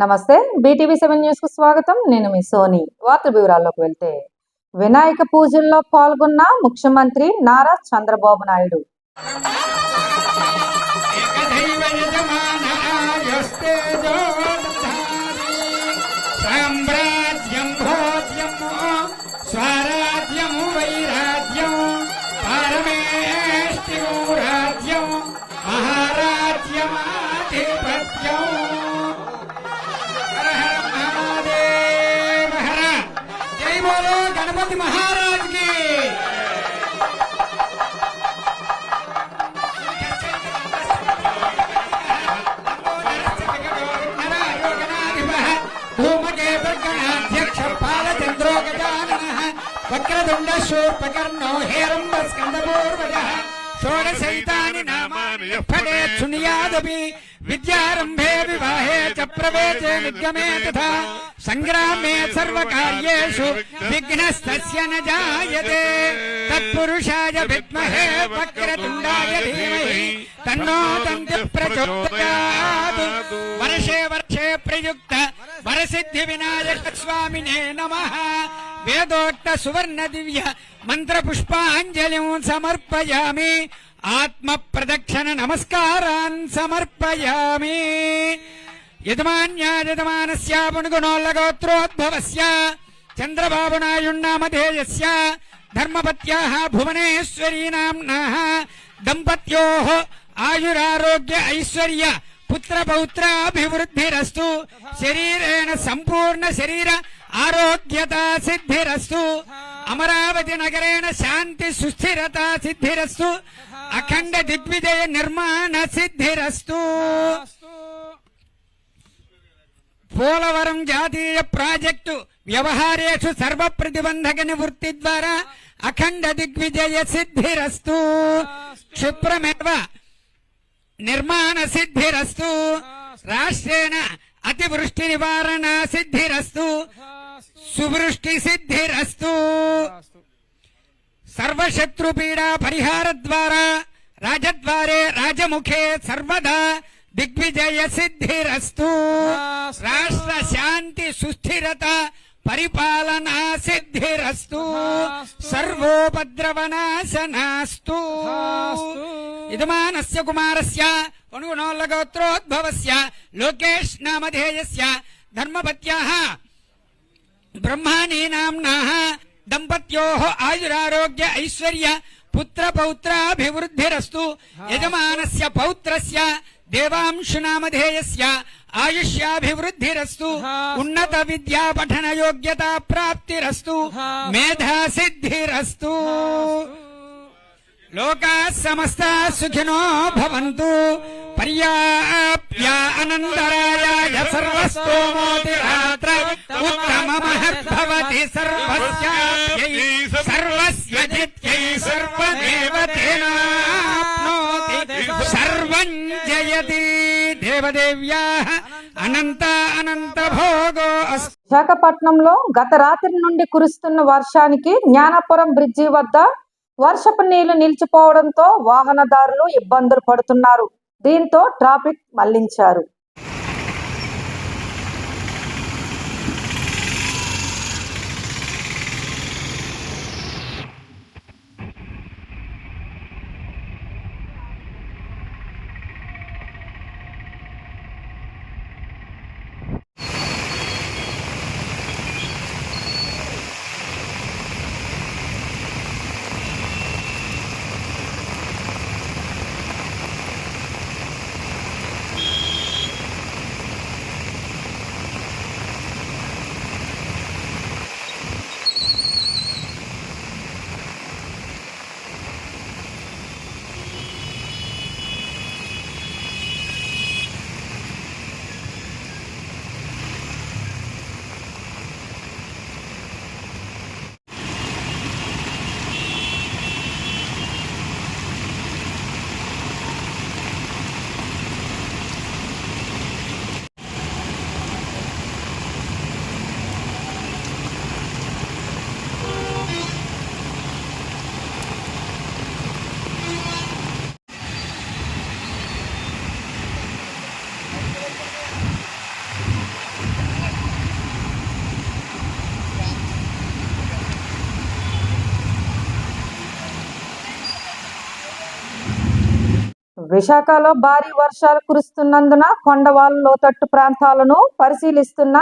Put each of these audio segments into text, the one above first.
నమస్తే BTV seven న్యూస్కు స్వాగతం. నేను మీ సోని. వార్త వివరాల్లోకి వెళ్తే వినాయక పూజల్లో పాల్గొన్న ముఖ్యమంత్రి నారా చంద్రబాబు నాయుడు. षोडशोपकर्णो हेरम्ब स्कन्दपूर्वजः षोडशैतानि विवाहे च प्रवेशे निगमे तथा संग्रामे सर्व कार्यु विघ्न न जायते। तत्षा विमहे वक्रतुण्डाय तन्नो दन्त्य प्रचोद वर्षे वर्षे प्रयुक्त वरसिदि विनायक स्वामी नमः। వేదోక్త సువర్ణ దివ్య మంత్ర పుష్పాంజలిం సమర్పయామి. ఆత్మ ప్రదక్షిణ నమస్కారాన్ సమర్పయామి. యజమాన్యాయజమానస్య పుణుగుణోల్లగోత్రోద్భవస్య. చంద్రబాబు నాయుణ్ణామధేయస్య భువనేశ్వరీ నామ్నాः దంపత్యోः ఆయురారోగ్య ఐశ్వర్య పుత్ర పౌత్రాభివృద్ధిరస్తు శరీరేణ సంపూర్ణ శరీర ఆరోగ్యత సిద్ధిరస్తు అమరావతి నగరేణ శాంతి సుస్థిరత సిద్ధిరస్తు అఖండ దిగ్విజయ నిర్మాణ సిద్ధిరస్తు పోలవరం జాతీయ ప్రాజెక్టు వ్యవహారేషు సర్వ ప్రతిబంధక నివృత్తి ద్వారా అఖండ దిగ్విజయ సిద్ధిరస్తు. క్షిప్రమేవ నిర్మాణ సిద్ధిరస్తు రాష్ట్రేణ అతివృష్టి నివారణ సిద్ధిరస్తు సువృష్టి సిద్ధిరస్తు సర్వశత్రుపీడా పరిహార ద్వారా రాజద్వారే రాజముఖే సర్వదా దిగ్విజయ సిద్ధిరస్తు రాష్ట్ర. శాంతి సుస్థిరత పరిపాలనా సిద్ధిరస్తు సర్వోపద్రవనాశనాస్తు. యజమానస్య కుమారస్య అనుగుణోల్లగోత్రోద్భవస్య లోకేష్ నామధేయస్య ధర్మపత్యాः. బ్రహ్మాణీ నామ్నాः దంపత్యోः ఆయురారోగ్య ఐశ్వర్య పుత్ర పౌత్రాభివృద్ధిరస్తు యజమానస్య పౌత్రస్య దేవాంశునామధేయస్య ఆయుష్యాభివృద్ధిరస్తు ఉన్నత విద్యా పఠన యోగ్యత ప్రాప్తిరస్తు మేధా సిద్ధిరస్తు లోకా సమస్త సుఖినో భవంతు. పర్యాప్యా అనంతరాయ సర్వస్తోమోతి రాత్ర ఉత్తమ మహద్భవతి సర్వస్యాప్యై సర్వస్య జిత్యై సర్వదేవతేనాప్నోతి. సర్వం జయతి దేవదేవ్యా అనంత అనంత భోగో విశాఖపట్నంలో గత రాత్రి నుండి కురుస్తున్న వర్షానికి జ్ఞానపురం బ్రిడ్జి వద్ద వర్షపు నీళ్ళు నిలిచిపోవడంతో వాహనదారులు ఇబ్బందులు పడుతున్నారు. దీంతో ట్రాఫిక్ మళ్ళించారు. విశాఖలో భారీ వర్షాలు కురుస్తున్నందున కొండవాళ్ళ లోతట్టు ప్రాంతాలను పరిశీలిస్తున్న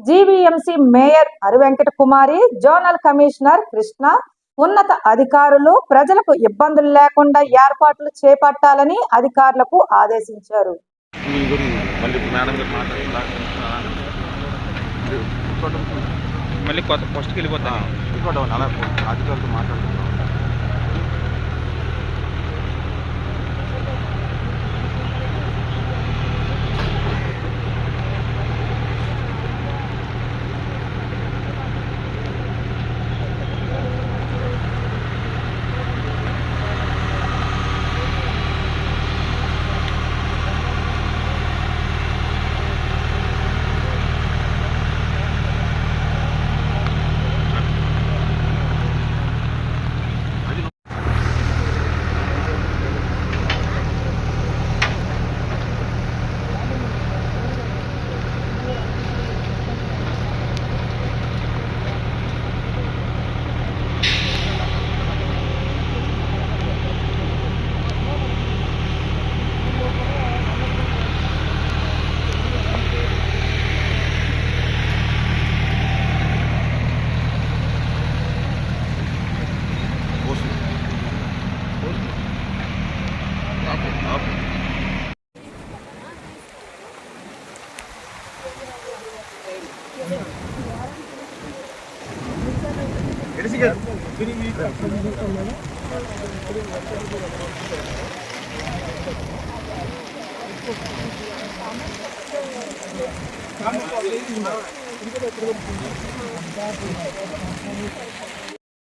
GVMC mayor Hari Venkata Kumari zonal commissioner Krishna ఉన్నత అధికారులు ప్రజలకు ఇబ్బందులు లేకుండా ఏర్పాట్లు చేపట్టాలని అధికారులకు ఆదేశించారు. మళ్ళీ కొత్త పోస్ట్కి వెళ్ళిపోతాను అధికారులతో మాట్లాడుతున్నాం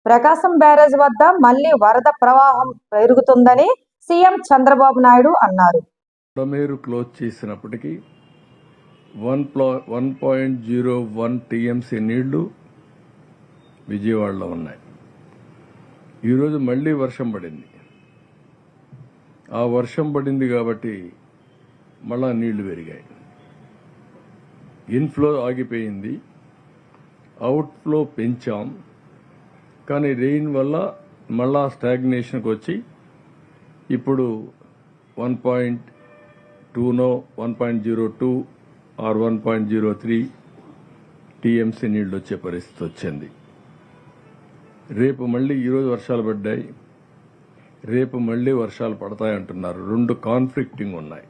ప్రకాశం బ్యారేజ్ వద్ద మళ్ళీ వరద ప్రవాహం పెరుగుతుందని సీఎం చంద్రబాబు నాయుడు అన్నారు. బుడమేరు క్లోజ్ చేసినప్పటికీ వన్ ప్లా one point zero one TMC నీళ్ళు విజయవాడలో ఉన్నాయి. ఈరోజు మళ్ళీ వర్షం పడింది. ఆ వర్షం పడింది కాబట్టి మళ్ళా నీళ్ళు పెరిగాయి. ఇన్ఫ్లో ఆగిపోయింది. అవుట్ఫ్లో పెంచాం. కానీ రెయిన్ వల్ల మళ్ళా స్టాగ్నేషన్కి వచ్చి ఇప్పుడు one point టూనో one point zero two or one point zero three TMC నీళ్ళు వచ్చే పరిస్థితి వచ్చింది. రేపు మళ్ళీ ఈరోజు వర్షాలు పడ్డాయి. రేపు మళ్ళీ వర్షాలు పడతాయంటున్నారు రెండు కాన్ఫ్లిక్టింగ్ ఉన్నాయి.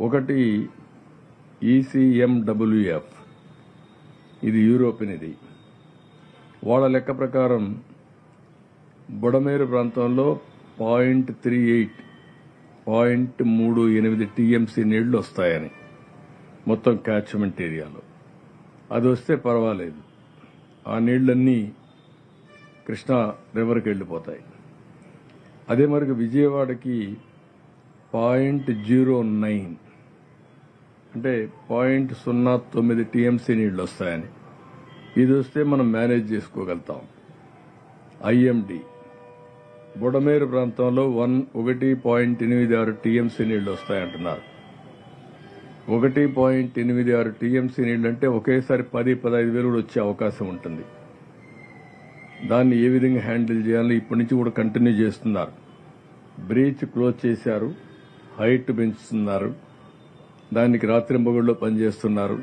ఒకటి ఈసీఎండబ్ల్యూఎఫ్ ఇది యూరోపియన్ ఇది. వాళ్ళ లెక్క ప్రకారం బుడమేరు ప్రాంతంలో పాయింట్ త్రీ ఎయిట్ పాయింట్ మూడు ఎనిమిది టీఎంసీ నీళ్ళు వస్తాయని మొత్తం క్యాచ్మెంట్ ఏరియాలో అది వస్తే పర్వాలేదు. ఆ నీళ్ళన్నీ కృష్ణా రివర్కి వెళ్ళిపోతాయి. అదే మరి విజయవాడకి పాయింట్ జీరో నైన్. అంటే పాయింట్ సున్నా తొమ్మిది టీఎంసీ నీళ్ళు వస్తాయని. ఇది వస్తే మనం మేనేజ్ చేసుకోగలుగుతాం. ఐఎండి. బుడమేరు ప్రాంతంలో వన్ ఒకటి పాయింట్ ఎనిమిది ఆరు టీఎంసీ నీళ్ళు వస్తాయంటున్నారు ఒకటి పాయింట్ ఎనిమిది ఆరు టీఎంసీ నీళ్ళు అంటే ఒకేసారి పది పదహైదు వేలు కూడా వచ్చే అవకాశం ఉంటుంది. దాన్ని ఏ విధంగా హ్యాండిల్ చేయాలో ఇప్పటి నుంచి కూడా కంటిన్యూ చేస్తున్నారు. బ్రీచ్ క్లోజ్ చేశారు. హైట్ పెంచుతున్నారు. దానికి రాత్రింబగుళ్ళు పనిచేస్తున్నారు.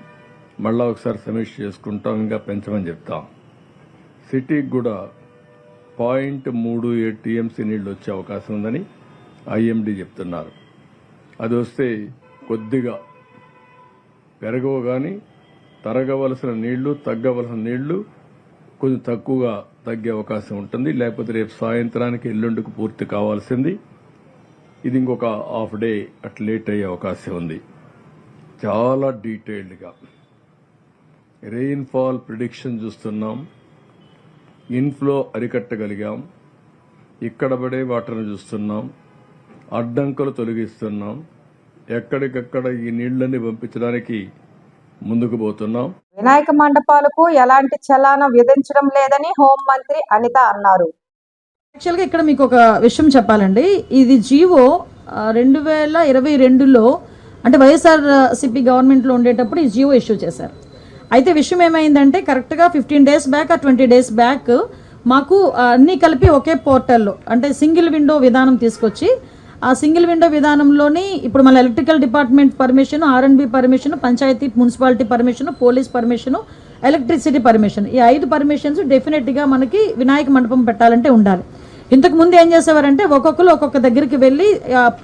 మళ్ళా ఒకసారి సమీక్ష చేసుకుంటాం ఇంకా పెంచమని చెప్తాం. సిటీకి కూడా పాయింట్ మూడు ఏడు టీఎంసీ నీళ్ళు వచ్చే అవకాశం ఉందని ఐఎండి చెప్తున్నారు. అది వస్తే కొద్దిగా పెరగవు కానీ తరగవలసిన నీళ్ళు తగ్గవలసిన నీళ్ళు కొంచెం తక్కువగా తగ్గే అవకాశం ఉంటుంది. లేకపోతే రేపు సాయంత్రానికి ఎల్లుండికి పూర్తి కావాల్సింది. ఇది ఇంకొక హాఫ్ డే అట్ లేట్ అయ్యే అవకాశం ఉంది. చాలా డీటెయిల్డ్గా. రెయిన్ఫాల్ ప్రిడిక్షన్ చూస్తున్నాం. ఇన్ఫ్లో అరికట్టగలిగాం. ఇక్కడ పడే వాటర్ను చూస్తున్నాం. అడ్డంకులు తొలగిస్తున్నాం. ఎక్కడికక్కడ ఈ నీళ్ళన్నీ పంపించడానికి ముందుకు పోతున్నాం. వినాయక మండపాలకు ఎలాంటి చలాన విధించడం లేదని హోంమంత్రి అనిత అన్నారు. యాక్చువల్గా ఇక్కడ మీకు ఒక విషయం చెప్పాలండి. ఇది జీవో రెండు వేల ఇరవై రెండులో అంటే వైఎస్ఆర్ సిపి గవర్నమెంట్లో ఉండేటప్పుడు ఈ జీవో ఇష్యూ చేశారు. అయితే విషయం ఏమైందంటే కరెక్ట్గా ఫిఫ్టీన్ డేస్ బ్యాక్ ఆ ట్వంటీ డేస్ బ్యాక్ మాకు అన్నీ కలిపి ఒకే పోర్టల్లో అంటే సింగిల్ విండో విధానం తీసుకొచ్చి ఆ సింగిల్ విండో విధానంలోని ఇప్పుడు మన electrical department permission R and B permission panchayat municipality permission police permission electricity permission. ఈ ఐదు పర్మిషన్స్ డెఫినెట్గా మనకి వినాయక మండపం పెట్టాలంటే ఉండాలి. ఇంతకు ముందు ఏం చేసేవారంటే ఒక్కొక్కరు ఒక్కొక్క దగ్గరికి వెళ్ళి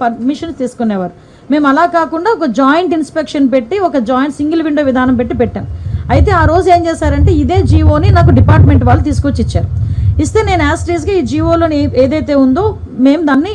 పర్మిషన్ తీసుకునేవారు. మేము అలా కాకుండా ఒక జాయింట్ ఇన్స్పెక్షన్ పెట్టి ఒక జాయింట్ సింగిల్ విండో విధానం పెట్టి పెట్టాం. అయితే ఆ రోజు ఏం చేశారంటే ఇదే జీవోని నాకు డిపార్ట్మెంట్ వాళ్ళు తీసుకొచ్చి ఇచ్చారు. ఇస్తే నేను యాస్ట్రీస్గా ఈ జీవోలోని ఏదైతే ఉందో మేము దాన్ని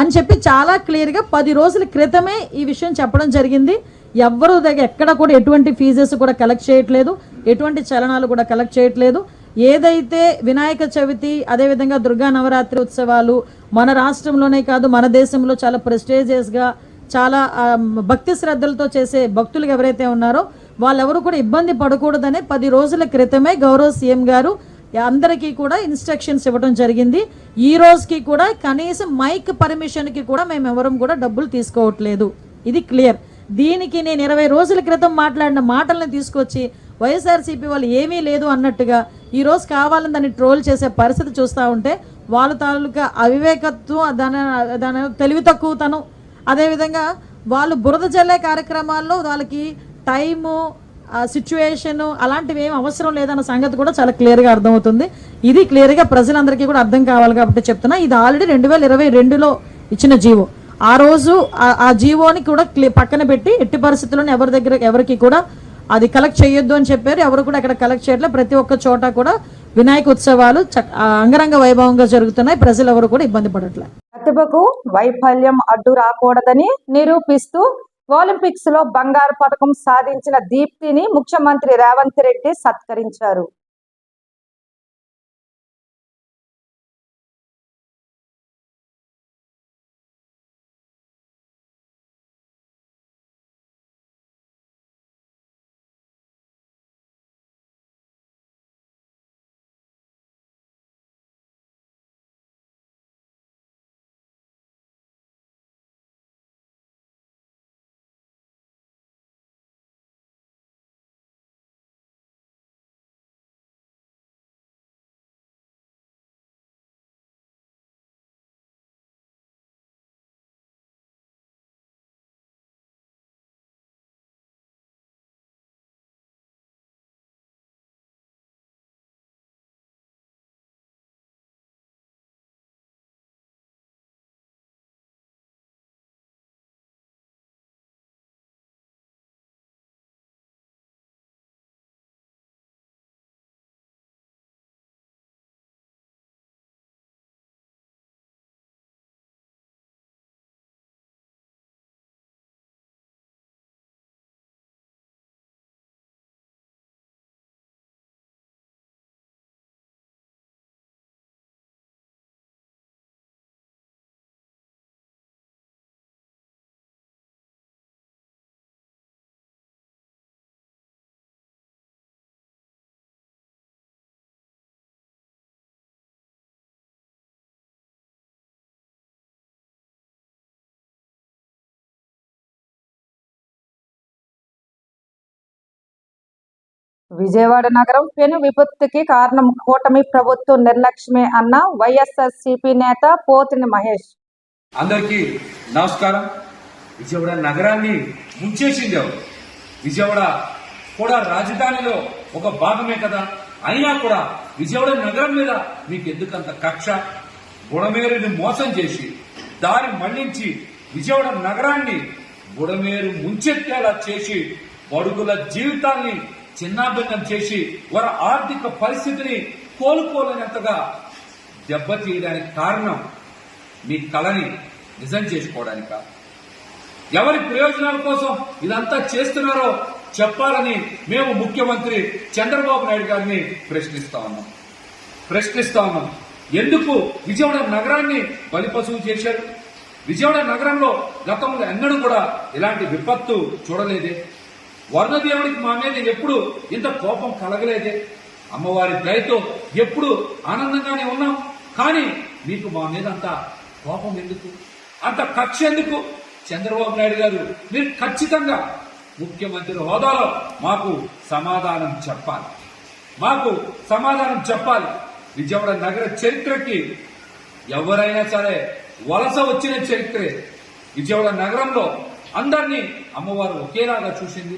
అని చెప్పి చాలా క్లియర్గా పది రోజుల క్రితమే ఈ విషయం చెప్పడం జరిగింది. ఎవరు దగ్గర ఎక్కడ కూడా ఎటువంటి ఫీజెస్ కూడా కలెక్ట్ చేయట్లేదు. ఎటువంటి చలనాలు కూడా కలెక్ట్ చేయట్లేదు. ఏదైతే వినాయక చవితి అదేవిధంగా దుర్గా నవరాత్రి ఉత్సవాలు మన రాష్ట్రంలోనే కాదు మన దేశంలో చాలా ప్రెస్టేజియస్గా చాలా భక్తి శ్రద్ధలతో చేసే భక్తులు ఎవరైతే ఉన్నారో వాళ్ళెవరు కూడా ఇబ్బంది పడకూడదనే పది రోజుల క్రితమే గౌరవ సీఎం గారు అందరికీ కూడా ఇన్స్ట్రక్షన్స్ ఇవ్వడం జరిగింది. ఈ రోజుకి కూడా కనీసం మైక్ పర్మిషన్కి కూడా మేము ఎవరం కూడా డబ్బులు తీసుకోవట్లేదు. ఇది క్లియర్ దీనికి నేను ఇరవై రోజుల క్రితం మాట్లాడిన మాటలను తీసుకొచ్చి వైఎస్ఆర్సీపీ వాళ్ళు ఏమీ లేదు అన్నట్టుగా ఈ రోజు కావాలని దాన్ని ట్రోల్ చేసే పరిస్థితి చూస్తూ ఉంటే వాళ్ళ తాలూకా అవివేకత్వం దాని దాని తెలివి తక్కువతనం అదేవిధంగా వాళ్ళు బురద జల్లే కార్యక్రమాల్లో వాళ్ళకి టైము సిచ్యువేషన్ అలాంటివి ఏం అవసరం లేదన్న సంగతి కూడా చాలా క్లియర్గా అర్థమవుతుంది. ఇది క్లియర్గా ప్రజలందరికీ కూడా అర్థం కావాలి కాబట్టి చెప్తున్నా. ఇది ఆల్రెడీ రెండు వేల ఇరవై రెండులో ఇచ్చిన జీవో. ఆ రోజు ఆ- జీవోని కూడా పక్కన పెట్టి ఎట్టి పరిస్థితుల్లోనే ఎవరి దగ్గర ఎవరికి కూడా అది కలెక్ట్ చేయొద్దు అని చెప్పారు. ఎవరు కూడా అక్కడ కలెక్ట్ చేయట్లేదు ప్రతి ఒక్క చోట కూడా వినాయక ఉత్సవాలు అంగరంగ వైభవంగా జరుగుతున్నాయి. ప్రజలు ఎవరు కూడా ఇబ్బంది పడట్లేదు ప్రతిభకు వైఫల్యం అడ్డు రాకూడదని నిరూపిస్తూ ఒలింపిక్స్లో బంగారు పథకం సాధించిన దీప్తిని ముఖ్యమంత్రి రేవంత్ రెడ్డి సత్కరించారు. విజయవాడ నగరం పెను విపత్తుకి కారణం కూటమి ప్రభుత్వం నిర్లక్ష్యమే అన్న వైఎస్ఆర్ నేత పోతిని మహేష్. అందరికీ నమస్కారం. విజయవాడ నగరాన్ని ముంచేసింది విజయవాడ కూడా రాజధానిలో ఒక భాగమే కదా. అయినా కూడా విజయవాడ నగరం మీద మీకు ఎందుకంత కక్ష? బుడమేరుని మోసం చేసి దారి మళ్ళించి విజయవాడ నగరాన్ని బుడమేరు ముంచెత్తేలా చేసి బడుగుల జీవితాన్ని చిన్నాభిన్నం చేసి వారి ఆర్థిక పరిస్థితిని కోలుకోలేనంతగా దెబ్బతీయడానికి కారణం మీ కళని నిజం చేసుకోవడానిక ఎవరి ప్రయోజనాల కోసం ఇదంతా చేస్తున్నారో చెప్పాలని మేము ముఖ్యమంత్రి చంద్రబాబు నాయుడు గారిని ప్రశ్నిస్తా ఉన్నాం. ప్రశ్నిస్తా ఉన్నాం. ఎందుకు విజయవాడ నగరాన్ని బలిపశువు చేశారు? విజయవాడ నగరంలో గతంలో ఎన్నడూ కూడా ఇలాంటి విపత్తు చూడలేదే? వర్ణదేవుడికి మా మీద ఎప్పుడు ఇంత కోపం కలగలేదే? అమ్మవారి దయతో ఎప్పుడు ఆనందంగానే ఉన్నాం. కానీ మీకు మా మీద అంత కోపం ఎందుకు? అంత కక్ష ఎందుకు? చంద్రబాబు నాయుడు గారు మీరు ఖచ్చితంగా ముఖ్యమంత్రి హోదాలో మాకు సమాధానం చెప్పాలి. మాకు సమాధానం చెప్పాలి. విజయవాడ నగర చరిత్రకి ఎవరైనా సరే వలస వచ్చిన చరిత్రే. విజయవాడ నగరంలో అందరినీ అమ్మవారు ఒకేలాగా చూసింది.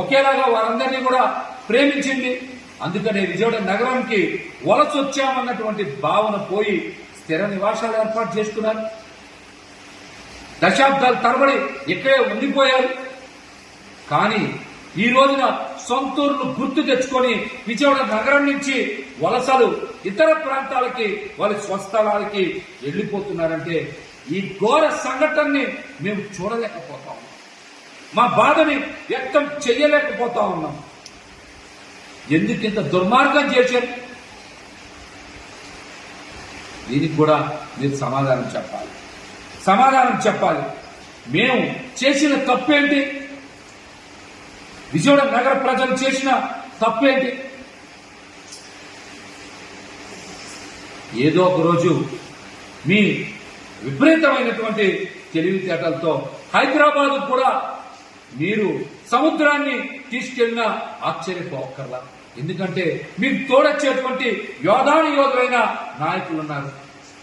ఒకేలాగా వారందరినీ కూడా ప్రేమించింది. అందుకనే విజయవాడ నగరానికి వలస వచ్చామన్నటువంటి భావన పోయి స్థిర నివాసాలు ఏర్పాటు చేసుకున్నారు. దశాబ్దాల తరబడి ఇక్కడే ఉండిపోయారు. కానీ ఈ రోజున సొంతూరును గుర్తు తెచ్చుకొని విజయవాడ నగరం నుంచి వలసలు ఇతర ప్రాంతాలకి వాళ్ళ స్వస్థలాలకి వెళ్ళిపోతున్నారంటే ఈ ఘోర సంఘటనని మేము చూడలేకపోతాము మా బాధని వ్యక్తం చెయ్యలేకపోతా ఉన్నాం. ఎందుకు ఇంత దుర్మార్గం చేశారు? దీనికి కూడా మీరు సమాధానం చెప్పాలి. సమాధానం చెప్పాలి. మేము చేసిన తప్పేంటి? విజయవాడ నగర ప్రజలు చేసిన తప్పేంటి? ఏదో ఒక రోజు మీ విపరీతమైనటువంటి తెలివితేటలతో హైదరాబాద్ కూడా మీరు సముద్రాన్ని తీసుకెళ్ళిన ఆశ్చర్యపోకర్లా ఎందుకంటే మీకు తోడొచ్చేటువంటి యోధాని యోధులైన నాయకులు ఉన్నారు.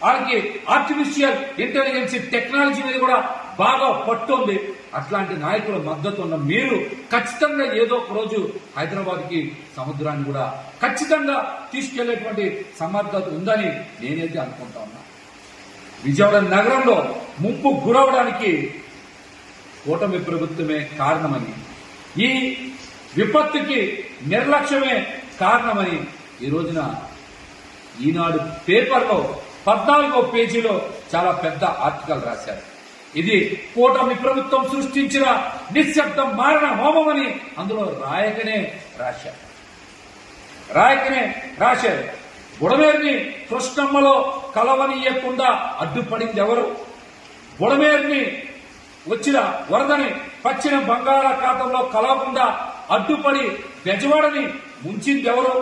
వాళ్ళకి ఆర్టిఫిషియల్ ఇంటెలిజెన్స్ టెక్నాలజీ మీద కూడా బాగా పట్టుంది అట్లాంటి నాయకుల మద్దతు ఉన్న మీరు ఖచ్చితంగా ఏదో ఒక రోజు హైదరాబాద్కి సముద్రాన్ని కూడా ఖచ్చితంగా తీసుకెళ్ళేటువంటి సమర్థత ఉందని నేనైతే అనుకుంటా ఉన్నా. విజయవాడ నగరంలో ముంపు గురవడానికి కూటమి ప్రభుత్వమే కారణమని. ఈ విపత్తుకి నిర్లక్ష్యమే కారణమని ఈ రోజున ఈనాడు పేపర్లో పద్నాలుగో పేజీలో చాలా పెద్ద ఆర్టికల్ రాశారు. ఇది కూటమి ప్రభుత్వం సృష్టించిన నిశ్శబ్దం మారణ హోమమని అందులో రాయకనే రాశారు. రాయకనే రాశారు. బుడమేరుని కృష్ణమ్మలో కలవనీయకుండా అడ్డుపడింది ఎవరు? బుడమేరుని వచ్చిన వరదని పచ్చిన బంగాళాఖాతంలో కలవకుండా అడ్డుపడి బెజవాడని ముంచింది ఎవరు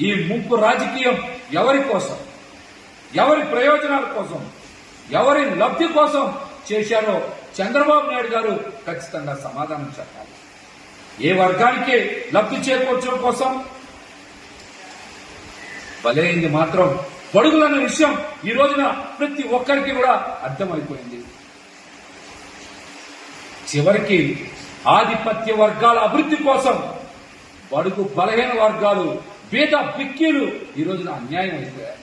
ఈ ముంపు రాజకీయం ఎవరి కోసం? ఎవరి ప్రయోజనాల కోసం? ఎవరి లబ్ధి కోసం చేశారో చంద్రబాబు నాయుడు గారు ఖచ్చితంగా సమాధానం చెప్పాలి. ఏ వర్గానికి లబ్ధి చేకూర్చడం కోసం? బలైంది మాత్రం. పొడుగులన్న విషయం ఈ రోజున ప్రతి ఒక్కరికి కూడా అర్థమైపోయింది. చివరికి ఆధిపత్య వర్గాల అభివృద్ధి కోసం బడుగు బలహీన వర్గాలు బీద బిక్కీలు ఈ రోజున అన్యాయం అయిపోయారు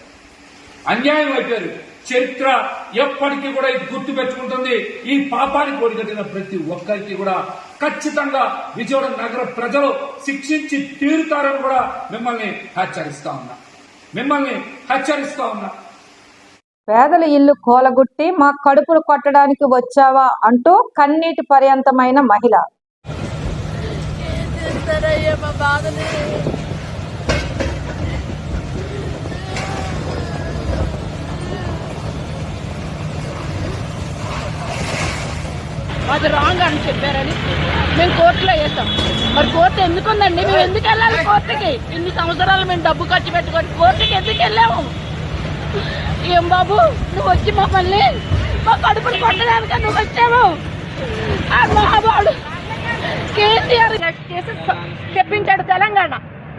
అన్యాయం అయిపోయారు. చరిత్ర ఎప్పటికీ కూడా ఇది గుర్తు పెట్టుకుంటుంది. ఈ పాపానికి ఒడిగట్టిన ప్రతి ఒక్కరికి కూడా ఖచ్చితంగా విజయవాడ నగర ప్రజలు శిక్షించి తీరుతారని కూడా మిమ్మల్ని హెచ్చరిస్తా ఉన్నా. మిమ్మల్ని హెచ్చరిస్తా ఉన్నా. పేదల ఇల్లు కోలగుట్టి మా కడుపులు కొట్టడానికి వచ్చావా అంటూ కన్నీటి పర్యంతమైన మహిళ. అది రాంగ్ అని చెప్పారని మేము కోర్టులో వేసాం మరి కోర్టు ఎందుకు ఉందండి మేము ఎందుకు వెళ్ళాలి కోర్టుకి? ఇన్ని సంవత్సరాలు మేము డబ్బు ఖర్చు పెట్టుకొని కోర్టుకి ఎందుకు వెళ్ళాము? ఏం బాబు? నువ్వు వచ్చి మమ్మల్ని మా కడుపులు కొట్టడానికి నువ్వు వచ్చావు. ఆ మహాబాడు కేసీఆర్ చేసి తెప్పించాడు తెలంగాణ.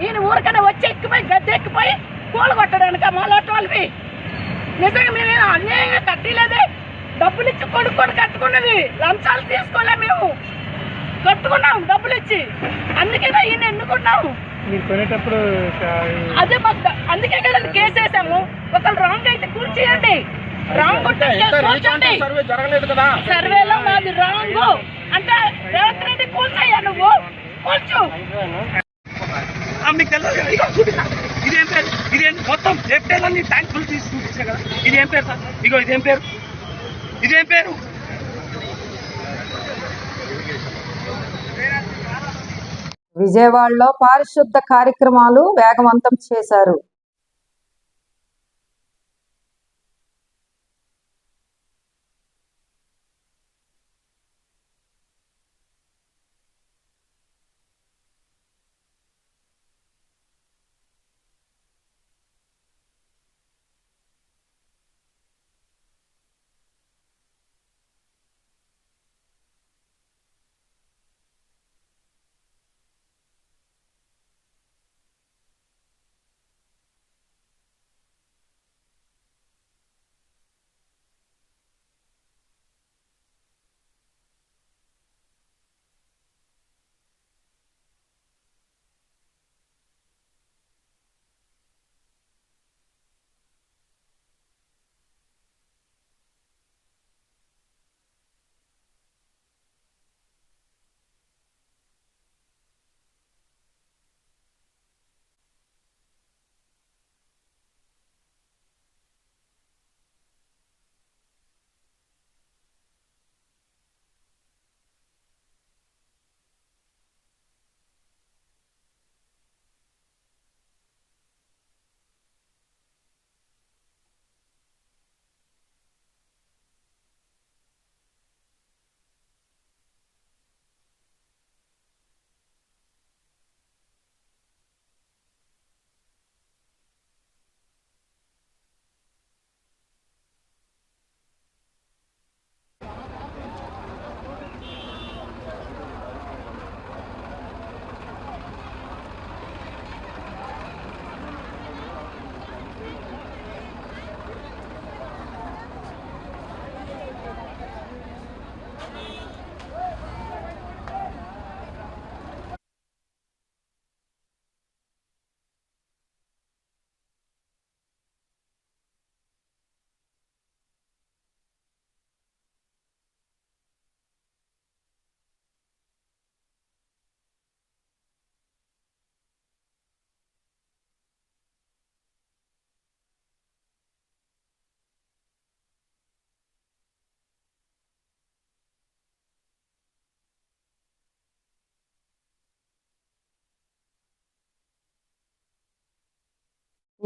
ఈయన ఊరికనే వచ్చి ఎక్కిపోయి గద్దె ఎక్కిపోయి పూలు కొట్టడానికి మాలాంటి వాళ్ళవి. నిజంగా మేము అన్యాయంగా కట్టలేదే? డబ్బులు ఇచ్చి కొనుక్కొని కట్టుకున్నది. లంచాలు తీసుకోలే మేము. కట్టుకున్నాం డబ్బులు ఇచ్చి. అందుకేనా ఈయన ఎన్నుకున్నాము మీరు కొనేటప్పుడు అదే మాకు అందుకే కదండి కేసు వేసాము. ఒకళ్ళు రాంగ్ అయితే కూర్చేయండి రాంగ్ ఉంటే కూర్చోండి సర్వే జరగలేదు కదా. సర్వేలో మాది రాంగ్ అంటే రేవంత్ రెడ్డి కూల్చయ్యా నువ్వు. కూర్చో మీకు తెలియదు కదా, ఇదిగో చూపిస్తా. ఇదేం పేరు? ఇదేం మొత్తం లెఫ్టేలన్నీ ట్యాంక్ ఫుల్ తీసి చూపించా కదా. ఇదేం పేరు సార్? ఇగో ఇదేం పేరు? ఇదేం పేరు? విజయవాడలో పారిశుద్ధ కార్యక్రమాలు వేగవంతం చేశారు.